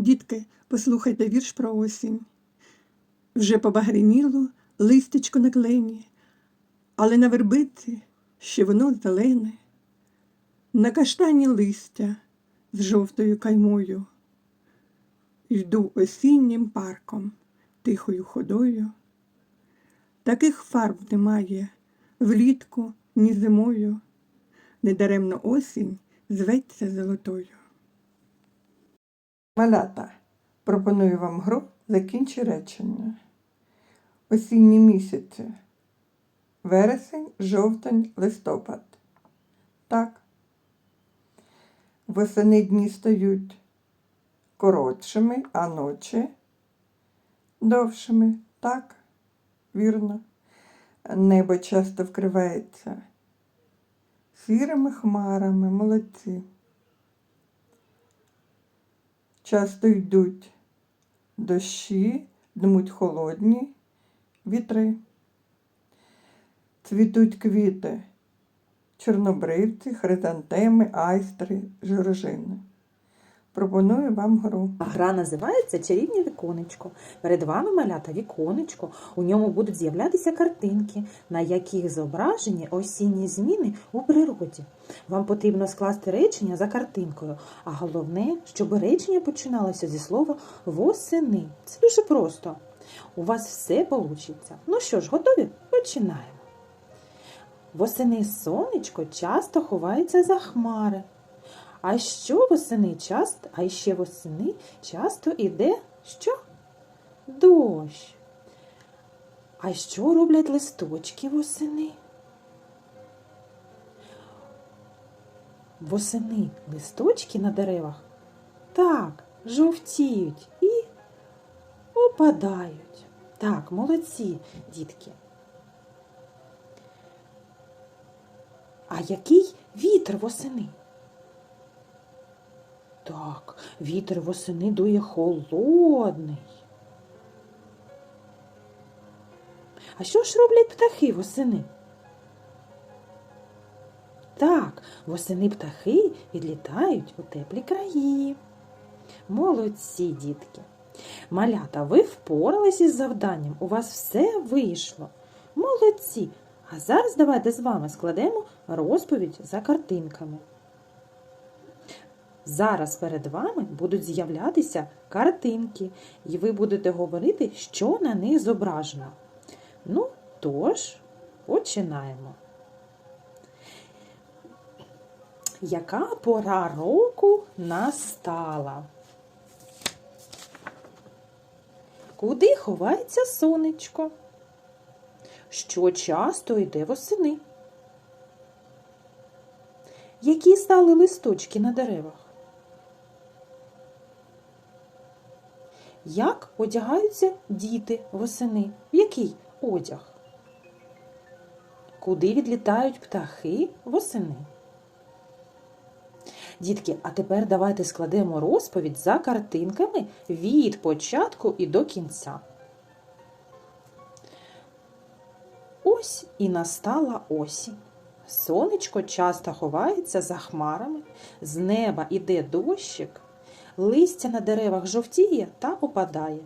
Дітки, послухайте вірш про осінь. Вже побагриніло листечко на клені, але на вербиці ще воно зелене, на каштані листя з жовтою каймою. Йду осіннім парком, тихою ходою. Таких фарб немає влітку, ні зимою. Недаремно осінь зветься золотою. Малята, пропоную вам гру «Закінчи речення. Осінні місяці. Вересень, жовтень, листопад. Так. Восени дні стають коротшими, а ночі довшими. Так, вірно. Небо часто вкривається сірими хмарами, молодці. Часто йдуть дощі, дмуть холодні вітри. Цвітуть квіти, чорнобривці, хризантеми, айстри, жоржини. Пропоную вам гру. Гра називається Чарівне віконечко. Перед вами малята віконечко. У ньому будуть з'являтися картинки, на яких зображені осінні зміни у природі. Вам потрібно скласти речення за картинкою, а головне, щоб речення починалося зі слова восени. Це дуже просто. У вас все вийде. Ну що ж, готові? Починаємо. Восени сонечко часто ховається за хмари. А що восени часто, а ще восени часто іде що? Дощ. А що роблять листочки восени? Восени листочки на деревах так, жовтіють і опадають. Так, молодці, дітки. А який вітер восени? Так, вітер восени дує холодний. А що ж роблять птахи восени? Так, восени птахи відлітають у теплі краї. Молодці, дітки. Малята, ви впорались із завданням, у вас все вийшло. Молодці. А зараз давайте з вами складемо розповідь за картинками. Зараз перед вами будуть з'являтися картинки, і ви будете говорити, що на них зображено. Ну, тож, починаємо. Яка пора року настала? Куди ховається сонечко? Що часто йде восени? Які стали листочки на деревах? Як одягаються діти восени? В який одяг? Куди відлітають птахи восени? Дітки, а тепер давайте складемо розповідь за картинками від початку і до кінця. Ось і настала осінь. Сонечко часто ховається за хмарами, з неба іде дощик, листя на деревах жовтіє та опадає.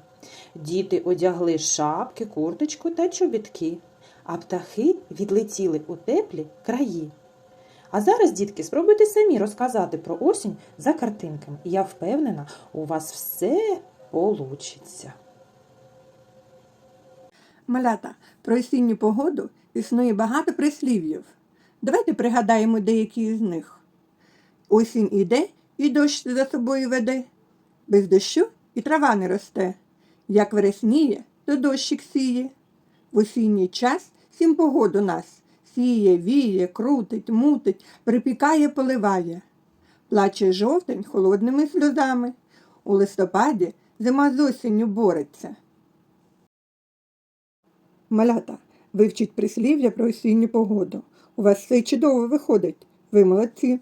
Діти одягли шапки, курточку та чобітки, а птахи відлетіли у теплі краї. А зараз, дітки, спробуйте самі розказати про осінь за картинками. Я впевнена, у вас все получиться. Малята, про осінню погоду існує багато прислів'їв. Давайте пригадаємо деякі з них. Осінь іде і дощ за собою веде. Без дощу і трава не росте. Як вересніє, то дощик сіє. В осінній час сім погоду нас сіє, віє, крутить, мутить, припікає, поливає. Плаче жовтень холодними сльозами. У листопаді зима з осінню бореться. Малята, вивчіть прислів'я про осінню погоду. У вас все чудово виходить. Ви молодці.